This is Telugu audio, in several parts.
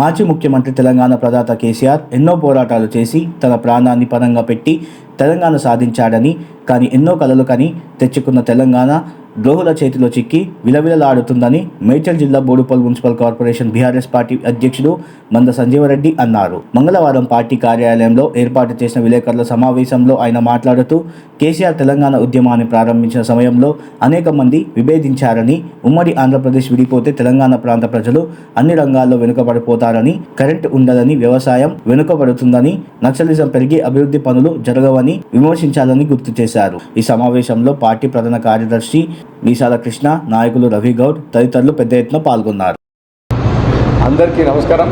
మాజీ ముఖ్యమంత్రి తెలంగాణ ప్రదాత కేసీఆర్ ఎన్నో పోరాటాలు చేసి తన ప్రాణాన్ని పరంగా పెట్టి తెలంగాణ సాధించాడని కానీ ఎన్నో కలలు కని తెచ్చుకున్న తెలంగాణ ద్రోహుల చేతిలో చిక్కి విలవిలలాడుతుందని మేడ్చల్ జిల్లా Boduppal municipal corporation BRS party అధ్యక్షుడు మంద సంజీవరెడ్డి అన్నారు. మంగళవారం పార్టీ కార్యాలయంలో ఏర్పాటు చేసిన విలేకరుల సమావేశంలో ఆయన మాట్లాడుతూ కేసీఆర్ తెలంగాణ ఉద్యమాన్ని ప్రారంభించిన సమయంలో అనేక మంది విభేదించారని ఉమ్మడి ఆంధ్రప్రదేశ్ విడిపోతే తెలంగాణ ప్రాంత ప్రజలు అన్ని రంగాల్లో వెనుకబడిపోతారని కరెంటు ఉండదని వ్యవసాయం వెనుకబడుతుందని నక్సలిజం పెరిగి అభివృద్ధి పనులు జరగవని విమర్శించాలని గుర్తు చేశారు. ఈ సమావేశంలో పార్టీ ప్రధాన కార్యదర్శి మీసాల కృష్ణ నాయకులు రవి గౌడ్ తదితరులు పెద్ద ఎత్తున పాల్గొన్నారు. అందరికీ నమస్కారం.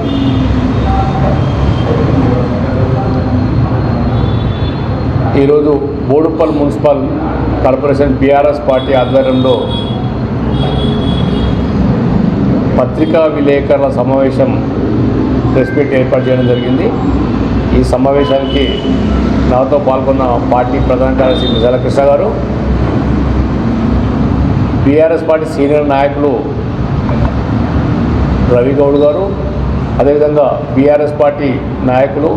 ఈరోజు Boduppal municipal corporation BRS party ఆధ్వర్యంలో పత్రికా విలేకరుల సమావేశం ప్రెస్ మీట్ ఏర్పాటు చేయడం జరిగింది. ఈ సమావేశానికి నాతో పాల్గొన్న పార్టీ ప్రధాన కార్యదర్శి నిజాల కృష్ణ గారు బీఆర్ఎస్ పార్టీ సీనియర్ నాయకులు రవిగౌడ్ గారు అదేవిధంగా బీఆర్ఎస్ పార్టీ నాయకులు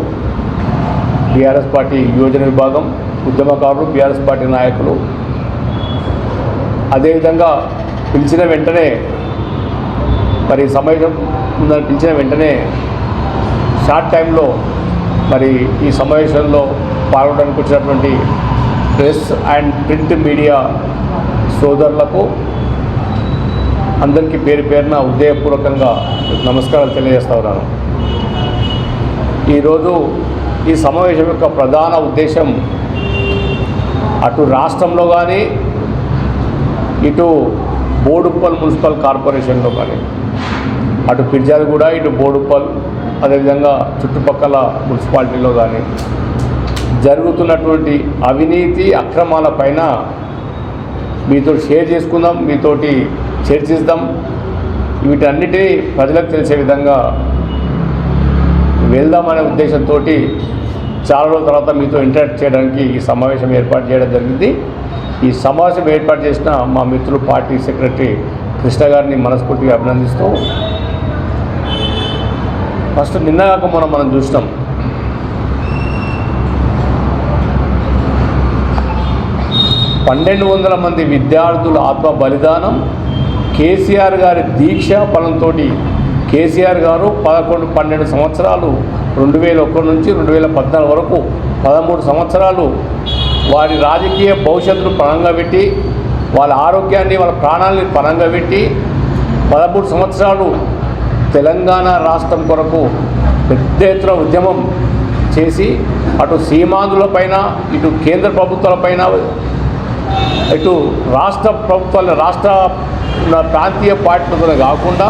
బీఆర్ఎస్ పార్టీ యువజన విభాగం ఉద్యమకారులు బీఆర్ఎస్ పార్టీ నాయకులు. అదేవిధంగా పిలిచిన వెంటనే మరి సమావేశం ఉందని పిలిచిన వెంటనే షార్ట్ టైంలో మరి ఈ సమావేశంలో పాల్గొనడానికి వచ్చినటువంటి ప్రెస్ అండ్ ప్రింట్ మీడియా సోదరులకు అందరికీ పేరు పేరున ఉదయపూర్వకంగా నమస్కారాలు తెలియజేస్తా ఉన్నాను. ఈరోజు ఈ సమావేశం యొక్క ప్రధాన ఉద్దేశం అటు రాష్ట్రంలో కానీ ఇటు బోడుప్పల్ మున్సిపల్ కార్పొరేషన్లో కానీ అటు పిర్జాదిగూడ ఇటు బోడుప్పల్ అదేవిధంగా చుట్టుపక్కల మున్సిపాలిటీలో కానీ జరుగుతున్నటువంటి అవినీతి అక్రమాల పైన మీతో షేర్ చేసుకుందాం మీతోటి చర్చిస్తాం వీటన్నిటినీ ప్రజలకు తెలిసే విధంగా వెళ్దామనే ఉద్దేశంతో చాలా రోజుల తర్వాత మీతో ఇంటరాక్ట్ చేయడానికి ఈ సమావేశం ఏర్పాటు చేయడం జరిగింది. ఈ సమావేశం ఏర్పాటు చేసిన మా మిత్రులు పార్టీ సెక్రటరీ కృష్ణ గారిని మనస్ఫూర్తిగా అభినందిస్తూ ఫస్ట్ నిన్న కాక మనం మనం చూసినాం. పన్నెండు వందల మంది విద్యార్థుల ఆత్మ బలిదానం. కేసీఆర్ గారి దీక్ష బలంతో కేసీఆర్ గారు పదకొండు పన్నెండు సంవత్సరాలు రెండు వేల ఒకటి నుంచి రెండు వేల పద్నాలుగు వరకు పదమూడు సంవత్సరాలు వారి రాజకీయ భవిష్యత్తును పణంగా పెట్టి వాళ్ళ ఆరోగ్యాన్ని వాళ్ళ ప్రాణాలని పణంగా పెట్టి పదమూడు సంవత్సరాలు తెలంగాణ రాష్ట్రం కొరకు పెద్ద ఎత్తున ఉద్యమం చేసి అటు సీమాంధ్రులపైన ఇటు కేంద్ర ప్రభుత్వాలపైన ఇటు రాష్ట్ర ప్రభుత్వాల రాష్ట్ర ప్రాంతీయ పార్టీలతో కాకుండా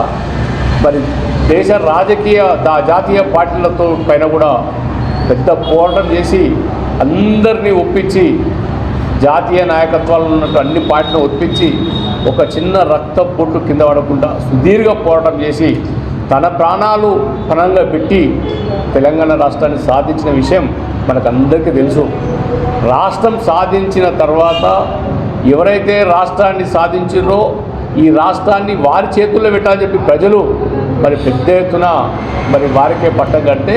మరి దేశ రాజకీయ దా జాతీయ పార్టీలతో పైన కూడా పెద్ద పోరాటం చేసి అందరినీ ఒప్పించి జాతీయ నాయకత్వాలు ఉన్నట్టు అన్ని పార్టీలను ఒప్పించి ఒక చిన్న రక్త బొట్టు కింద పడకుండా సుదీర్ఘ పోరాటం చేసి తన ప్రాణాలు పణంగా పెట్టి తెలంగాణ రాష్ట్రాన్ని సాధించిన విషయం మనకందరికీ తెలుసు. రాష్ట్రం సాధించిన తర్వాత ఎవరైతే రాష్ట్రాన్ని సాధించారో ఈ రాష్ట్రాన్ని వారి చేతుల్లో పెట్టాలని చెప్పి ప్రజలు మరి పెద్ద ఎత్తున మరి వారికే పట్టం కడితే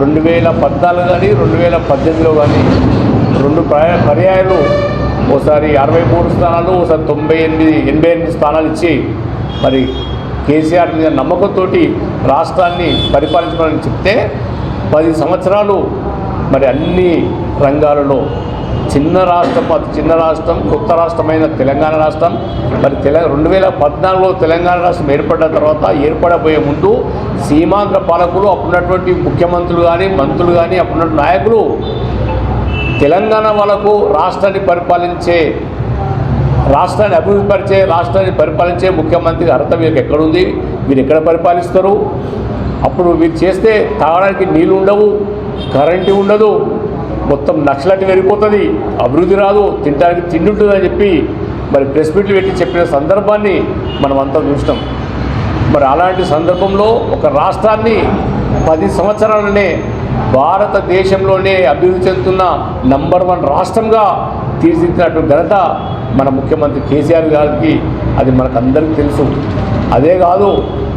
రెండు వేల పద్నాలుగు కానీ రెండు వేల పద్దెనిమిదిలో కానీ రెండు పర్యాయాలు ఓసారి అరవై మూడు స్థానాలు ఓసారి తొంభై ఎనిమిది ఎనభై ఎనిమిది స్థానాలు ఇచ్చి మరి కేసీఆర్ మీద నమ్మకంతో రాష్ట్రాన్ని పరిపాలించమని చెప్తే పది సంవత్సరాలు మరి అన్ని రంగాలలో చిన్న రాష్ట్రం అతి చిన్న రాష్ట్రం కొత్త రాష్ట్రమైన తెలంగాణ రాష్ట్రం. మరి తెల రెండు వేల పద్నాలుగులో తెలంగాణ రాష్ట్రం ఏర్పడిన తర్వాత ఏర్పడబోయే ముందు సీమాంధ్ర పాలకులు అప్పుడున్నటువంటి ముఖ్యమంత్రులు కానీ మంత్రులు కానీ అప్పుడున్న నాయకులు తెలంగాణ వాళ్ళకు రాష్ట్రాన్ని పరిపాలించే రాష్ట్రాన్ని అభివృద్ధి పరిచే రాష్ట్రాన్ని పరిపాలించే ముఖ్యమంత్రి అర్హత మీకు ఎక్కడుంది? మీరు ఎక్కడ పరిపాలిస్తారు? అప్పుడు మీరు చేస్తే తాగడానికి నీళ్ళు ఉండవు. కరెంటు ఉండదు. మొత్తం నక్షలటి వెళ్ళిపోతుంది. అభివృద్ధి రాదు. తినడానికి తిండి ఉంటుందని చెప్పి మరి ప్రెస్ మీట్లు పెట్టి చెప్పిన సందర్భాన్ని మనం అంతా చూసినాం. మరి అలాంటి సందర్భంలో ఒక రాష్ట్రాన్ని పది సంవత్సరాలనే భారతదేశంలోనే అభివృద్ధి చెందుతున్న నంబర్ వన్ రాష్ట్రంగా తీర్చిదిద్దినట్టు ఘనత మన ముఖ్యమంత్రి కేసీఆర్ గారికి అది మనకు అందరికీ తెలుసు. అదే కాదు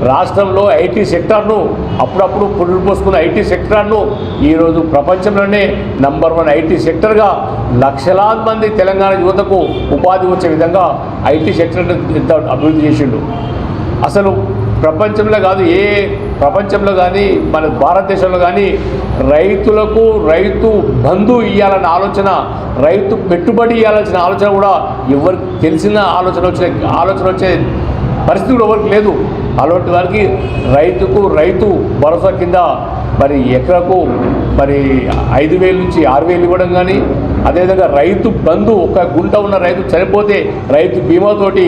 రాష్ట్రంలో ఐటీ సెక్టార్ను అప్పుడప్పుడు పురుడు పోసుకున్న ఐటీ సెక్టార్ను ఈరోజు ప్రపంచంలోనే నంబర్ వన్ ఐటీ సెక్టర్గా లక్షలాది మంది తెలంగాణ యువతకు ఉపాధి వచ్చే విధంగా ఐటీ సెక్టర్ను ఎంత అభివృద్ధి చేసిండు. అసలు ప్రపంచంలో కాదు ఏ ప్రపంచంలో కానీ మన భారతదేశంలో కానీ రైతులకు రైతు బంధు ఇవ్వాలన్న ఆలోచన రైతు పెట్టుబడి ఇవ్వాల్సిన ఆలోచన కూడా ఎవరికి తెలిసిన ఆలోచన వచ్చే ఆలోచన వచ్చే పరిస్థితి కూడా ఎవరికి లేదు. అలాంటి వారికి రైతుకు రైతు భరోసా కింద మరి ఎకరకు మరి ఐదు వేలు నుంచి ఆరు వేలు ఇవ్వడం కానీ అదేవిధంగా రైతు బంధు ఒక గుంట ఉన్న రైతు చనిపోతే రైతు బీమాతోటి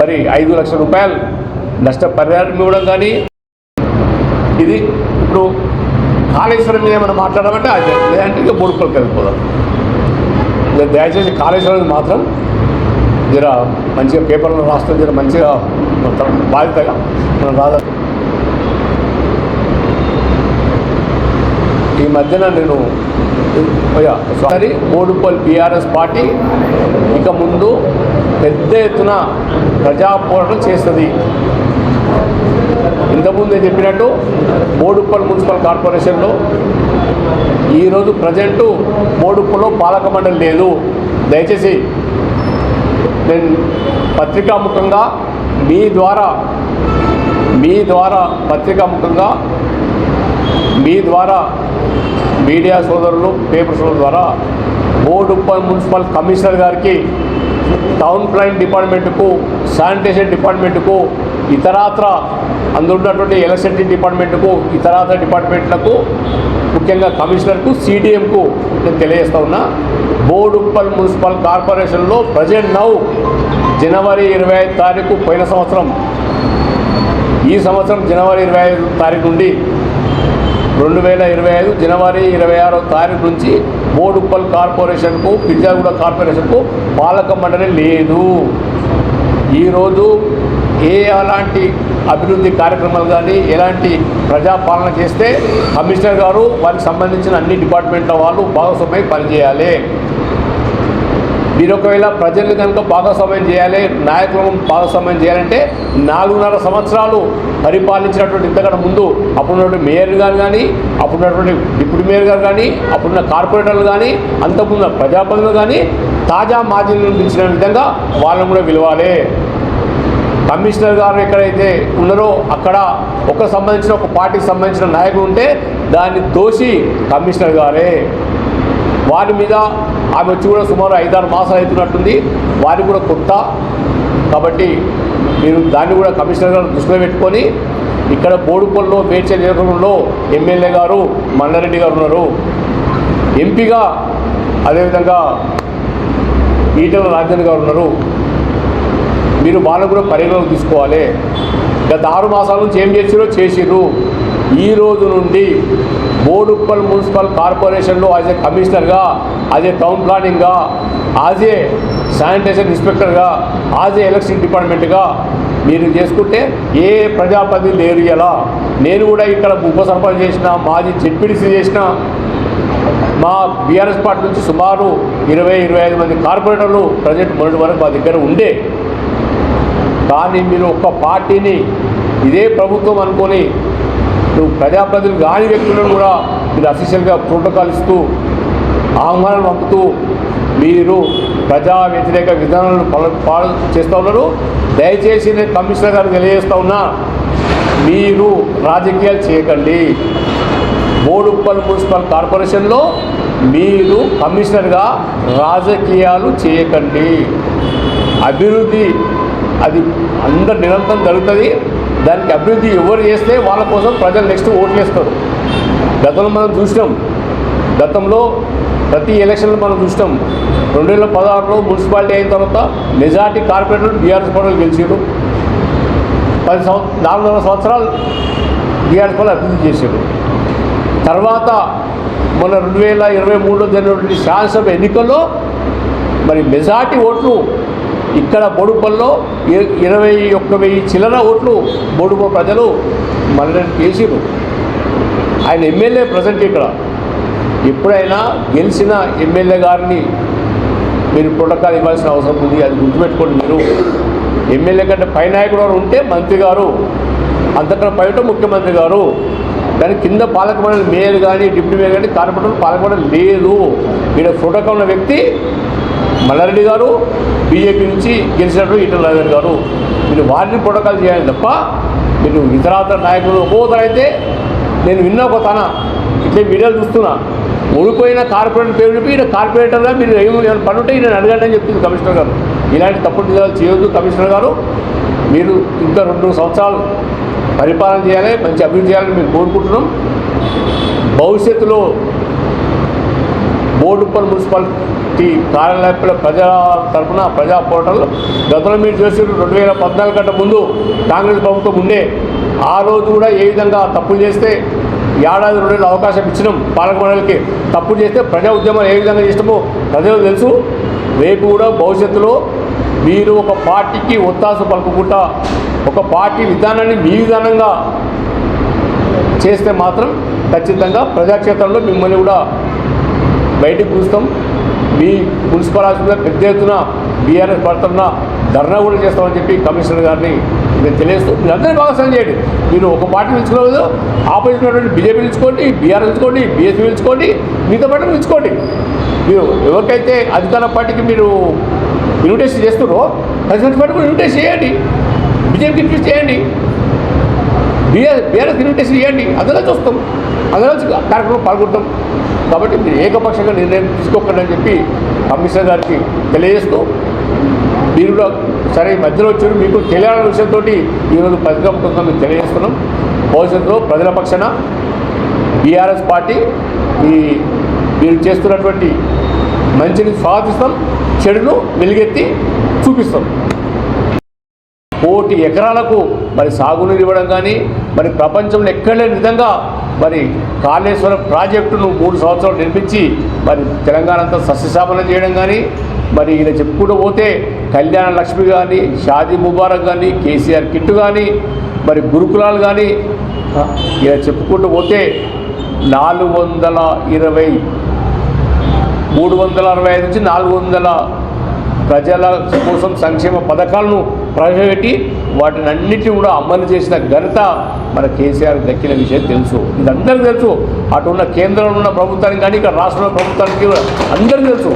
మరి ఐదు లక్షల రూపాయలు నష్టపరిహారం ఇవ్వడం కానీ ఇది ఇప్పుడు కాళేశ్వరం మీద ఏమైనా మాట్లాడమంటే అది లేదంటే ఇక బోడుపల్లికి వెళ్ళిపోదాం. దయచేసి కాళేశ్వరం మాత్రం జర మంచిగా పేపర్లో రాస్తే జర మంచిగా బాధ్యతగా మనం రాదా ఈ మధ్యన నేను సారీ బోడుపల్లి బీఆర్ఎస్ పార్టీ ఇక ముందు పెద్ద ఎత్తున ప్రజా పోరాటం చేస్తుంది. ఇంతకుముందు నేను చెప్పినట్టు బోడుప్పల్ మున్సిపల్ కార్పొరేషన్లో ఈరోజు ప్రజెంటు బోడుప్పలో పాలక మండలి లేదు. దయచేసి నేను పత్రికాముఖంగా మీ ద్వారా మీ ద్వారా పత్రికాముఖంగా మీ ద్వారా మీడియా సోదరులు పేపర్ సోదరుల ద్వారా బోర్డు మున్సిపల్ కమిషనర్ గారికి టౌన్ ప్లాన్ డిపార్ట్మెంట్కు శానిటేషన్ డిపార్ట్మెంట్కు ఇతరాత్ర అందులో ఉన్నటువంటి ఎలక్ట్రిసిటీ డిపార్ట్మెంట్కు ఇతరాత్ర డిపార్ట్మెంట్లకు ముఖ్యంగా కమిషనర్కు సీడీఎంకు నేను తెలియజేస్తా ఉన్నా. బోడుప్పల్ మున్సిపల్ కార్పొరేషన్లో ప్రజెంట్ నౌ జనవరి ఇరవై ఐదు తారీఖు పోయిన సంవత్సరం. ఈ సంవత్సరం జనవరి ఇరవై ఐదు తారీఖు నుండి రెండు వేల ఇరవై ఐదు జనవరి ఇరవై ఆరో తారీఖు నుంచి బోడుప్పల్ కార్పొరేషన్కు పిర్జాగూడ కార్పొరేషన్కు పాలక మండలి లేదు. ఈరోజు ఏ అలాంటి అభివృద్ధి కార్యక్రమాలు కానీ ఎలాంటి ప్రజాపాలన చేస్తే కమిషనర్ గారు వారికి సంబంధించిన అన్ని డిపార్ట్మెంట్ల వాళ్ళు భాగస్వామ్యం పనిచేయాలి. మీరు ఒకవేళ ప్రజలు కనుక భాగస్వామ్యం చేయాలి నాయకులను భాగస్వామ్యం చేయాలంటే నాలుగున్నర సంవత్సరాలు పరిపాలించినటువంటి ఇంతకంటే ముందు అప్పుడున్నటువంటి మేయర్ గారు కానీ అప్పుడున్నటువంటి డిప్యూటీ మేయర్ గారు కానీ అప్పుడున్న కార్పొరేటర్లు కానీ అంతకుముందు ప్రజాప్రతినిధులు కానీ తాజా మాజీలను పిలిచిన విధంగా వాళ్ళని కూడా పిలవాలి. కమిషనర్ గారు ఎక్కడైతే ఉన్నారో అక్కడ ఒక సంబంధించిన ఒక పార్టీకి సంబంధించిన నాయకుడు ఉంటే దాన్ని దోషి కమిషనర్ గారే. వారి మీద ఆమె వచ్చి కూడా సుమారు ఐదారు మాసాలు అవుతున్నట్టుంది. వారి కూడా కొత్త. కాబట్టి మీరు దాన్ని కూడా కమిషనర్ గారు దృష్టిలో పెట్టుకొని ఇక్కడ బోడుపల్లిలో మేడ్చల్ నియోజకవర్గంలో ఎమ్మెల్యే గారు మన్నారెడ్డి గారు ఉన్నారు. ఎంపీగా అదేవిధంగా ఈటల రాజేంద్ర గారు ఉన్నారు. మీరు వాళ్ళకు కూడా పరిగణలోకి తీసుకోవాలి. గత ఆరు మాసాల నుంచి ఏం చేసిరో చేసిరు ఈ రోజు నుండి బోడుప్పల్ మున్సిపల్ కార్పొరేషన్లో యాజ్ ఏ కమిషనర్గా యాజ్ ఏ టౌన్ ప్లానింగ్గా యాజ్ ఏ శానిటేషన్ ఇన్స్పెక్టర్గా యాజ్ ఏ ఎలక్షన్ డిపార్ట్మెంట్గా మీరు చేసుకుంటే ఏ ప్రజాపతి లేరు ఇలా. నేను కూడా ఇక్కడ ఉప సర్పంచ్ చేసిన మాజీ జెడ్పీడీసీ చేసిన మా బీఆర్ఎస్ పార్టీ నుంచి సుమారు ఇరవై ఇరవై ఐదు మంది కార్పొరేటర్లు ప్రజెంట్ మొదటి వరకు మా దగ్గర ఉండే. కానీ మీరు ఒక్క పార్టీని ఇదే ప్రభుత్వం అనుకొని నువ్వు ప్రజాప్రతినిధులు కాని వ్యక్తులను కూడా మీరు అఫీషియల్గా ప్రోటోకాల్ ఇస్తూ ఆహ్వానం పంపుతూ మీరు ప్రజా వ్యతిరేక విధానాలను పాల- చేస్తూ ఉన్నారు. దయచేసి నేను కమిషనర్ గారు తెలియజేస్తూ ఉన్నా మీరు రాజకీయాలు చేయకండి. బోడుప్పల్ మున్సిపల్ కార్పొరేషన్లో మీరు కమిషనర్గా రాజకీయాలు చేయకండి. అభివృద్ధి అది అందరు నిరంతరం జరుగుతుంది. దానికి అభివృద్ధి ఎవరు చేస్తే వాళ్ళ కోసం ప్రజలు నెక్స్ట్ ఓట్లు వేస్తారు. గతంలో మనం చూసినాం. గతంలో ప్రతి ఎలక్షన్లో మనం చూసినాం. రెండు వేల పదహారులో మున్సిపాలిటీ అయిన తర్వాత మెజార్టీ కార్పొరేటర్లు బీఆర్ఎస్ పనులు గెలిచారు పది సంవ నాలుగున్నర సంవత్సరాలు బీఆర్ఎస్ పనులు అభివృద్ధి చేశారు తర్వాత మన రెండు వేల ఇరవై మూడులో జరిగినటువంటి శాసనసభ ఎన్నికల్లో మరి మెజార్టీ ఓట్లు ఇక్కడ బొడుపల్లో ఇ- ఇరవై ఒక్క వెయ్యి చిల్లర ఓట్లు బొడుప ప్రజలు మళ్ళీ వేసిరు ఆయన ఎమ్మెల్యే ప్రజెంట్ ఇక్కడ. ఎప్పుడైనా గెలిచిన ఎమ్మెల్యే గారిని మీరు ప్రోటోకాల్ ఇవ్వాల్సిన అవసరం ఉంది అది గుర్తుపెట్టుకోండి మీరు. ఎమ్మెల్యే కంటే పై నాయకుడు ఉంటే మంత్రి గారు అంతకన్నా పైట ముఖ్యమంత్రి గారు. కానీ కింద పాలక మండలి మేయర్ కానీ డిప్యూటీ మేయర్ కానీ కార్పొరేటర్ పాలక మండలి లేదు. ఇక్కడ ఫోటోగా ఉన్న వ్యక్తి మల్లారెడ్డి గారు బీజేపీ నుంచి గెలిచినట్టు ఈటల రాజేంద్ర గారు. మీరు వారిని ప్రోటోకాల్ చేయాలి తప్ప మీరు ఇతరాతర నాయకులు ఒక్కోతరైతే నేను విన్నా ఒక తన. ఇట్లే వీడియోలు చూస్తున్నా. ఓడిపోయిన కార్పొరేటర్ పేరు చెప్పి ఈయన కార్పొరేటర్గా మీరు ఏమైనా పని ఉంటే ఈయన అడగండి అని చెప్తుంది కమిషనర్ గారు. ఇలాంటి తప్పుడు నిజాలు చేయొద్దు కమిషనర్ గారు. మీరు ఇంకా రెండు సంవత్సరాలు పరిపాలన చేయాలి మంచి అభివృద్ధి చేయాలని మేము కోరుకుంటున్నాం. భవిష్యత్తులో బోర్డుపల్లి ఈ కార్యాలయంలో ప్రజల తరఫున ప్రజా పోర్టల్ గతంలో మీరు చేసిన రెండు వేల పద్నాలుగు కంటే ముందు కాంగ్రెస్ ప్రభుత్వం ఉండే. ఆ రోజు కూడా ఏ విధంగా తప్పులు చేస్తే ఏడాది రెండు వేల అవకాశం ఇచ్చినాం పాలక మండలికి. తప్పులు చేస్తే ప్రజా ఉద్యమం ఏ విధంగా చేసినామో ప్రజలకు తెలుసు. రేపు కూడా భవిష్యత్తులో మీరు ఒక పార్టీకి ఒత్తాసు పలుకుకుంటా ఒక పార్టీ విధానాన్ని మీ విధానంగా చేస్తే మాత్రం ఖచ్చితంగా ప్రజాక్షేత్రంలో మిమ్మల్ని కూడా బయటకు చూస్తాం. మీ మున్సిపల్ ఆఫీసులో పెద్ద ఎత్తున బీఆర్ఎస్ పడుతున్న ధర్నా కూడా చేస్తామని చెప్పి కమిషనర్ గారిని మీరు తెలియస్తూ మీరు భాగస్వామ్యం చేయండి. మీరు ఒక పార్టీ పిలుచుకోలేదు ఆపోజిట్ ఉన్నటువంటి బీజేపీ పిలుచుకోండి బీఆర్ఎస్ పిలుచుకోండి బీఎస్పీ పిలుచుకోండి మీతో పాటు పిలుచుకోండి. మీరు ఎవరికైతే అధికార పార్టీకి మీరు ఇన్విటేషన్ చేస్తున్నారో ప్రజెంట్ పార్టీ కూడా ఇన్విటేషన్ చేయండి. బీజేపీకి ఇన్విటేషన్ చేయండి. బీఆర్ బీఆర్ఎస్ ఇన్విటేషన్ చేయండి. అందరూ చూస్తాం. అందరూ కార్యక్రమం పాల్గొంటాం. కాబట్టి మీరు ఏకపక్షంగా నిర్ణయం తీసుకోకండి అని చెప్పి కమిషనర్ గారికి తెలియజేస్తూ మీరు కూడా సరే ఈ మధ్యలో వచ్చారు. మీకు తెలియాలన్న విషయంతో ఈరోజు పత్రికాముఖంగా మేము తెలియజేస్తున్నాం. భవిష్యత్తులో ప్రజల పక్షాన బీఆర్ఎస్ పార్టీ ఈ మీరు చేస్తున్నటువంటి మంచిని స్వాగతిస్తాం. చెడును వెలుగెత్తి చూపిస్తాం. కోటి ఎకరాలకు మరి సాగునీరు ఇవ్వడం కానీ మరి ప్రపంచంలో ఎక్కడ లేని విధంగా మరి కాళేశ్వరం ప్రాజెక్టును మూడు సంవత్సరాలు నిర్మించి మరి తెలంగాణ అంతా సస్యశామనం చేయడం కానీ మరి ఇలా చెప్పుకుంటూ పోతే కళ్యాణ లక్ష్మి కానీ షాదీ ముబారక్ కానీ కేసీఆర్ కిట్టు కానీ మరి గురుకులాలు కానీ ఇలా చెప్పుకుంటూ పోతే నాలుగు వందల ఇరవై మూడు వందల అరవై ఐదు నుంచి నాలుగు వందల ప్రజల కోసం సంక్షేమ పథకాలను ప్రవేశపెట్టి వాటిని అన్నిటి కూడా అమలు చేసిన ఘనత మన కేసీఆర్ దక్కిన విషయం తెలుసు. ఇది తెలుసు. అటు ఉన్న కేంద్రంలో ఉన్న ప్రభుత్వానికి కానీ ఇక్కడ రాష్ట్రంలో ప్రభుత్వానికి అందరికీ తెలుసు.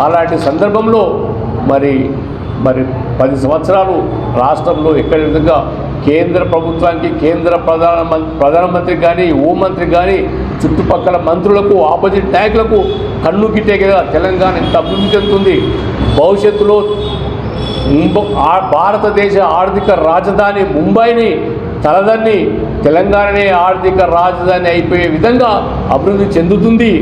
అలాంటి సందర్భంలో మరి మరి పది సంవత్సరాలు రాష్ట్రంలో ఎక్కడ విధంగా కేంద్ర ప్రభుత్వానికి కేంద్ర ప్రధాన మం- ప్రధానమంత్రికి కానీ హోంమంత్రికి కానీ చుట్టుపక్కల మంత్రులకు ఆపోజిట్ నాయకులకు కన్ను గిట్టేగా తెలంగాణ ఎంత అభివృద్ధి చెందుతుంది. భవిష్యత్తులో భారతదేశ ఆర్థిక రాజధాని ముంబైని తలదన్ని తెలంగాణనే ఆర్థిక రాజధాని అయిపోయే విధంగా అభివృద్ధి చెందుతుంది.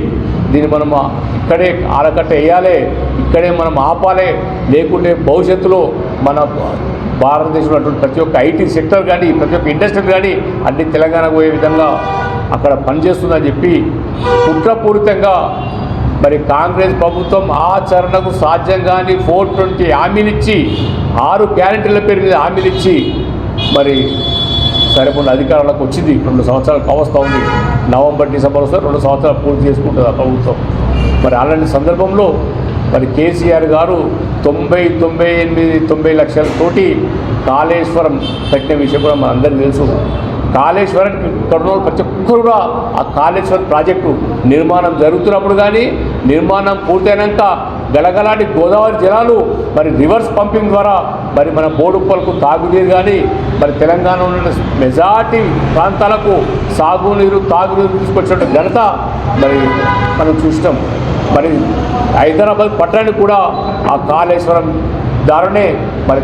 దీన్ని మనం ఇక్కడే ఆడకట్ట వేయాలి ఇక్కడే మనం ఆపాలి. లేకుంటే భవిష్యత్తులో మన భారతదేశంలో అటువంటి ప్రతి ఒక్క ఐటీ సెక్టర్ కానీ ప్రతి ఒక్క ఇండస్ట్రీ కానీ అన్ని తెలంగాణకు పోయే విధంగా అక్కడ పనిచేస్తుందని చెప్పి కుట్రపూరితంగా మరి కాంగ్రెస్ ప్రభుత్వం ఆచరణకు సాధ్యం కానీ ఫోర్ ట్వంటీ హామీలు ఇచ్చి ఆరు గ్యారెంటీల పేరు మీద హామీలు ఇచ్చి మరి సరిపడిన అధికారంలోకి వచ్చింది. రెండు సంవత్సరాలు కావస్తూ ఉంది. నవంబర్ డిసెంబర్ వస్తే రెండు సంవత్సరాలు పూర్తి చేసుకుంటుంది ఆ ప్రభుత్వం. మరి అలాంటి సందర్భంలో మరి కేసీఆర్ గారు తొంభై తొంభై ఎనిమిది తొంభై లక్షలతోటి కాళేశ్వరం కట్టిన విషయం కూడా మనందరికీ తెలుసు. కాళేశ్వరానికి కర్నూలు ఉన్న ప్రతి ఒక్కరు కూడా ఆ కాళేశ్వరం ప్రాజెక్టు నిర్మాణం జరుగుతున్నప్పుడు కానీ నిర్మాణం పూర్తయినాక గలగలాంటి గోదావరి జలాలు మరి రివర్స్ పంపింగ్ ద్వారా మరి మన బోడుప్పలకు తాగునీరు కానీ మరి తెలంగాణ ఉన్న మెజార్టీ ప్రాంతాలకు సాగునీరు తాగునీరు తీసుకొచ్చిన ఘనత మరి మనం చూసినాం. మరి హైదరాబాద్ పట్టణానికి కూడా ఆ కాళేశ్వరం ద్వారానే మరి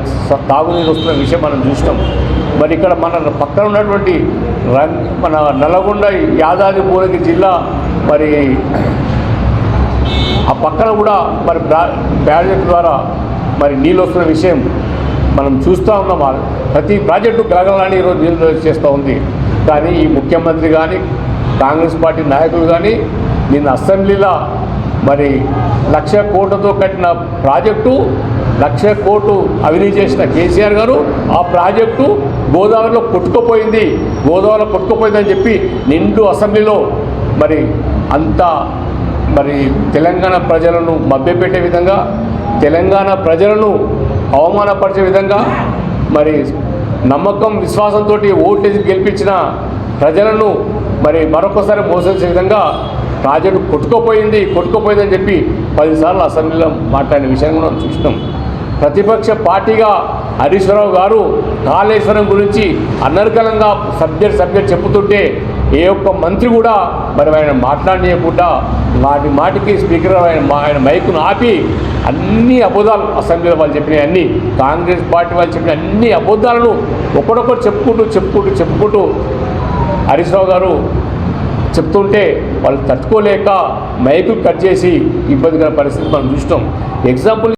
తాగునీరు వస్తున్న విషయం మనం చూసినాం. మరి ఇక్కడ మన పక్కన ఉన్నటువంటి రంగ్ మన నల్గొండ యాదాద్రి భువనగిరి జిల్లా మరి ఆ పక్కన కూడా మరి ప్రాజెక్ట్ ద్వారా మరి నీళ్ళు వస్తున్న విషయం మనం చూస్తూ ఉన్నాం. ప్రతి ప్రాజెక్టు గలగలని ఈరోజు నీళ్ళు చేస్తూ ఉంది. కానీ ఈ ముఖ్యమంత్రి కానీ కాంగ్రెస్ పార్టీ నాయకులు కానీ నిన్న అసెంబ్లీలో మరి లక్ష కోట్లతో కట్టిన ప్రాజెక్టు లక్ష కోట్లు అవినీతి చేసిన కేసీఆర్ గారు ఆ ప్రాజెక్టు గోదావరిలో కొట్టుకుపోయింది. గోదావరిలో కొట్టుకుపోయిందని చెప్పి నిండు అసెంబ్లీలో మరి అంతా మరి తెలంగాణ ప్రజలను మభ్యపెట్టే విధంగా తెలంగాణ ప్రజలను అవమానపరిచే విధంగా మరి నమ్మకం విశ్వాసంతో ఓటేసి గెలిపించిన ప్రజలను మరి మరొకసారి మోసేసే విధంగా ప్రాజెక్టు కొట్టుకోపోయింది కొట్టుకోపోయిందని చెప్పి పదిసార్లు అసెంబ్లీలో మాట్లాడిన విషయం కూడా చూసినాం. ప్రతిపక్ష పార్టీగా హరీశ్వరరావు గారు కాళేశ్వరం గురించి అనర్గలంగా సబ్జెక్ట్ సబ్జెక్ట్ చెబుతుంటే ఏ ఒక్క మంత్రి కూడా మరి ఆయన మాట్లాడనీయకుండా వాటి మాటికి స్పీకర్ ఆయన మా- ఆయన మైకును ఆపి అన్ని అబద్ధాలు అసెంబ్లీలో వాళ్ళు చెప్పిన అన్ని కాంగ్రెస్ పార్టీ వాళ్ళు చెప్పిన అన్ని అబద్ధాలను ఒకడొకరు చెప్పుకుంటూ చెప్పుకుంటూ చెప్పుకుంటూ హరీశ్రావు గారు చెప్తుంటే వాళ్ళు తట్టుకోలేక మైకు కట్ చేసి ఇబ్బందికర పరిస్థితి మనం చూసినాం. ఎగ్జాంపుల్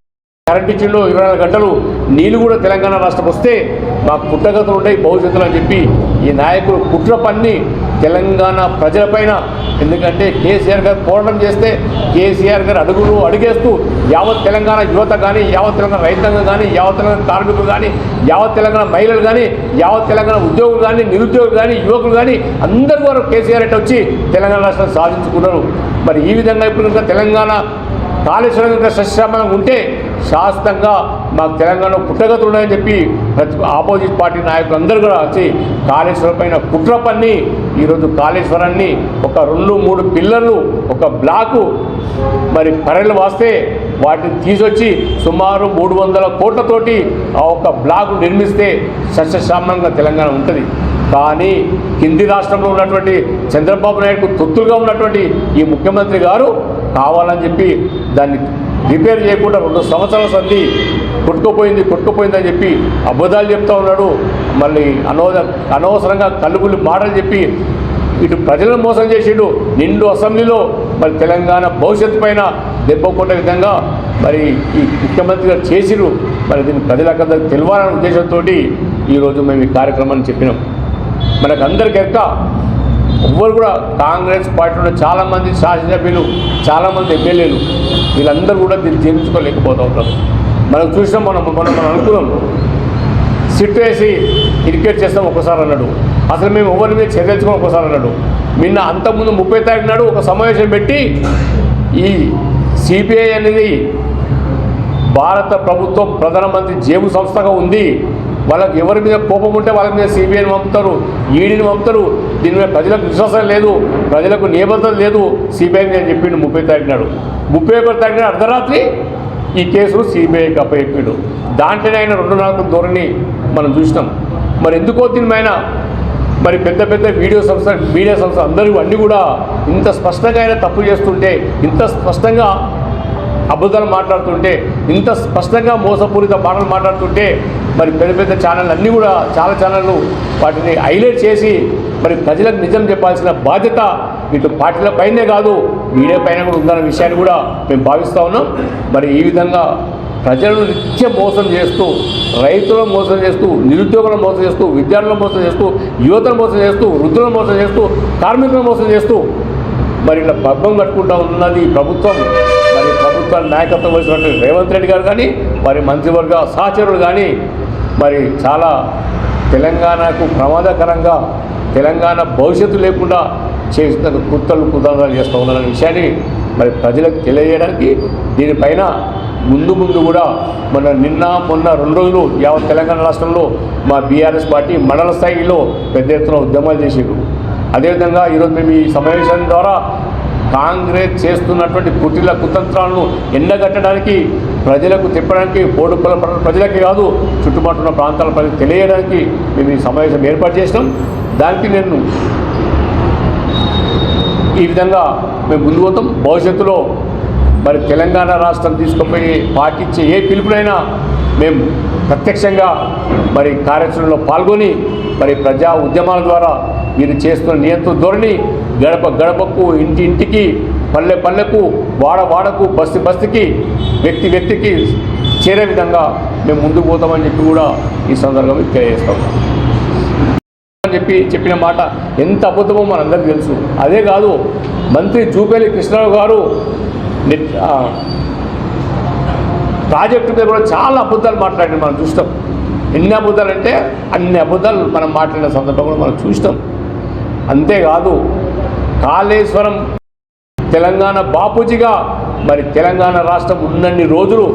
కరెంట్ ఇచ్చిండు ఇరవై నాలుగు గంటలు. నీళ్ళు కూడా తెలంగాణ రాష్ట్రం వస్తే మాకు పుట్టగతులు ఉంటాయి భవిష్యత్తులు అని చెప్పి ఈ నాయకులు కుట్ర పన్ని తెలంగాణ ప్రజలపైన. ఎందుకంటే కేసీఆర్ గారు పోరాటం చేస్తే కేసీఆర్ గారు అడుగులు అడిగేస్తూ యావత్ తెలంగాణ యువత కానీ యావత్ తెలంగాణ రైతాంగం కానీ యావత్ తెలంగాణ కార్మికులు కానీ యావత్ తెలంగాణ మహిళలు కానీ యావత్ తెలంగాణ ఉద్యోగులు కానీ నిరుద్యోగులు కానీ యువకులు కానీ అందరూ వారు కేసీఆర్ అంటే వచ్చి తెలంగాణ రాష్ట్రం సాధించుకున్నారు. మరి ఈ విధంగా ఇప్పుడు కనుక తెలంగాణ కాళేశ్వరం కనుక సస్యశ్యామలంగా ఉంటే శాశ్వతంగా మాకు తెలంగాణ పుట్టగతులు ఉన్నాయని చెప్పి ప్రతి ఆపోజిట్ పార్టీ నాయకులందరూ కూడా వచ్చి కాళేశ్వరం పైన కుట్ర పన్ని ఈరోజు కాళేశ్వరాన్ని ఒక రెండు మూడు పిల్లర్లు ఒక బ్లాకు మరి పరెలు వాస్తే వాటిని తీసుకొచ్చి సుమారు మూడు వందల కోట్లతోటి ఆ ఒక బ్లాక్ నిర్మిస్తే సస్యశ్యామలంగా తెలంగాణ ఉంటుంది. కానీ కింది రాష్ట్రంలో ఉన్నటువంటి చంద్రబాబు నాయుడుకు తొత్తులుగా ఉన్నటువంటి ఈ ముఖ్యమంత్రి గారు కావాలని చెప్పి దాన్ని రిపేర్ చేయకుండా రెండు సంవత్సరాల సంధి కొట్టుకుపోయింది కొట్టుకుపోయిందని చెప్పి అబద్ధాలు చెప్తా ఉన్నాడు. మళ్ళీ అనవసర అనవసరంగా కలుగులు మాటలు చెప్పి ఇటు ప్రజలను మోసం చేసిండు. నిండు అసెంబ్లీలో మరి తెలంగాణ భవిష్యత్తు పైన దెబ్బ కొట్టే విధంగా మరి ఈ ముఖ్యమంత్రి గారు చేసిరు మరి దీన్ని ప్రజలకందరికి తెలియాలనే ఉద్దేశంతో ఈరోజు మేము ఈ కార్యక్రమాన్ని చెప్పినాం. మనకు అందరికీ ఎక్క ఎవ్వరు కూడా కాంగ్రెస్ పార్టీలో చాలామంది శాసనసభ్యులు చాలామంది ఎమ్మెల్యేలు వీళ్ళందరూ కూడా దీన్ని జీర్ణించుకోలేకపోతూ ఉంటారు మనం చూసినాం మనం మనం మనం అనుకున్నాం. సిట్ వేసి ఇరికేట్ చేస్తాం ఒకసారి అన్నాడు. అసలు మేము ఎవరి మీద చర్యలుచుకొని ఒకసారి అన్నాడు. నిన్న అంతకుముందు ముప్పై తారీఖు నాడు ఒక సమావేశం పెట్టి ఈ సిబిఐ అనేది భారత ప్రభుత్వం ప్రధానమంత్రి జేబు సంస్థగా ఉంది. వాళ్ళకి ఎవరి మీద కోపం ఉంటే వాళ్ళ మీద సిబిఐని పంపుతారు ఈడీని పంపుతారు. దీని మీద ప్రజలకు విశ్వాసం లేదు ప్రజలకు నియమత లేదు సిబిఐని అని చెప్పిండు ముప్పై తారీఖు నాడు. ముప్పై ఒకటి తారీఖు అర్ధరాత్రి ఈ కేసు సిబిఐకి అప్పచెప్పిండు దాంట్లోనే ఆయన రెండు నాలుగు ధోరణి మనం చూసినాం. మరి ఎందుకో దీనిపైన మరి పెద్ద పెద్ద వీడియో సంస్థ మీడియా సంస్థ అందరూ అన్నీ కూడా ఇంత స్పష్టంగా ఆయన తప్పు చేస్తుంటే ఇంత స్పష్టంగా అబద్ధాలు మాట్లాడుతుంటే ఇంత స్పష్టంగా మోసపూరిత మాటలు మాట్లాడుతుంటే మరి పెద్ద పెద్ద ఛానల్ అన్నీ కూడా చాలా ఛానళ్ళు వాటిని హైలైట్ చేసి మరి ప్రజలకు నిజం చెప్పాల్సిన బాధ్యత ఇటు పార్టీల పైనే కాదు మీడియా పైన కూడా ఉందన్న విషయాన్ని కూడా మేము భావిస్తూ ఉన్నాం. మరి ఈ విధంగా ప్రజలను నిత్యం మోసం చేస్తూ రైతులను మోసం చేస్తూ నిరుద్యోగులను మోసం చేస్తూ విద్యార్థులను మోసం చేస్తూ యువతను మోసం చేస్తూ వృద్ధులను మోసం చేస్తూ కార్మికులను మోసం చేస్తూ మరి ఇట్లా పబ్బం కట్టుకుంటా ఉన్నది ప్రభుత్వం. మరి ప్రభుత్వ నాయకత్వం వహిస్తున్నటువంటి రేవంత్ రెడ్డి గారు కానీ మరి మంత్రివర్గ సహచరులు కానీ మరి చాలా తెలంగాణకు ప్రమాదకరంగా తెలంగాణ భవిష్యత్తు లేకుండా చేసిన కుట్రలు కుతంత్రాలు చేస్తూ ఉన్నారనే విషయాన్ని మరి ప్రజలకు తెలియజేయడానికి దీనిపైన ముందు ముందు కూడా మన నిన్న మొన్న రెండు రోజులు యావత్ తెలంగాణ రాష్ట్రంలో మా బీఆర్ఎస్ పార్టీ మండల స్థాయిలో పెద్ద ఎత్తున ఉద్యమాలు చేసారు అదేవిధంగా ఈరోజు మేము ఈ సమావేశం ద్వారా కాంగ్రెస్ చేస్తున్నటువంటి కుటిల కుతంత్రాలను ఎండగట్టడానికి ప్రజలకు తిప్పడానికి బోడుపల ప్రజలకి కాదు చుట్టుపక్కల ఉన్న ప్రాంతాల ప్రజలకు తెలియడానికి మేము ఈ సమావేశం ఏర్పాటు చేసినాం. దానికి నేను ఈ విధంగా మేము ముందు పోతాం. భవిష్యత్తులో మరి తెలంగాణ రాష్ట్రం తీసుకుపోయి పాటించే ఏ పిలుపునైనా మేము ప్రత్యక్షంగా మరి కార్యాచరణలో పాల్గొని మరి ప్రజా ఉద్యమాల ద్వారా మీరు చేస్తున్న నియంత్రణ ధోరణి గడప గడపకు ఇంటి ఇంటికి పల్లె పల్లెకు వాడ వాడకు బస్తి బస్తికి వ్యక్తి వ్యక్తికి చేరే విధంగా మేము ముందుకు పోతామని చెప్పి కూడా ఈ సందర్భంగా తెలియజేస్తాం. అని చెప్పి చెప్పిన మాట ఎంత అబద్ధమో మనందరికీ తెలుసు. అదే కాదు మంత్రి చూపేలి కృష్ణరావు గారు ప్రాజెక్టు మీద కూడా చాలా అబద్ధాలు మాట్లాడి మనం చూస్తాం ఎన్ని అబద్ధాలు అంటే అన్ని అబద్ధాలు మనం మాట్లాడిన సందర్భం కూడా మనం చూస్తాం అంతేకాదు కాళేశ్వరం తెలంగాణ బాపూజీగా మరి తెలంగాణ రాష్ట్రం ఉన్నన్ని రోజులు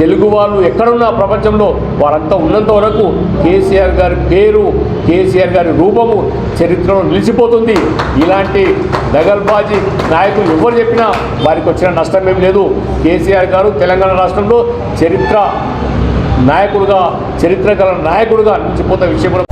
తెలుగు వాళ్ళు ఎక్కడున్నా ప్రపంచంలో వారంతా ఉన్నంత వరకు కేసీఆర్ గారి పేరు కేసీఆర్ గారి రూపము చరిత్రలో నిలిచిపోతుంది. ఇలాంటి దగల్బాజీ నాయకులు ఎవరు చెప్పినా వారికి వచ్చిన నష్టం ఏం లేదు. కేసీఆర్ గారు తెలంగాణ రాష్ట్రంలో చరిత్ర నాయకుడుగా చరిత్ర గల నాయకుడుగా నిలిచిపోతున్న విషయం కూడా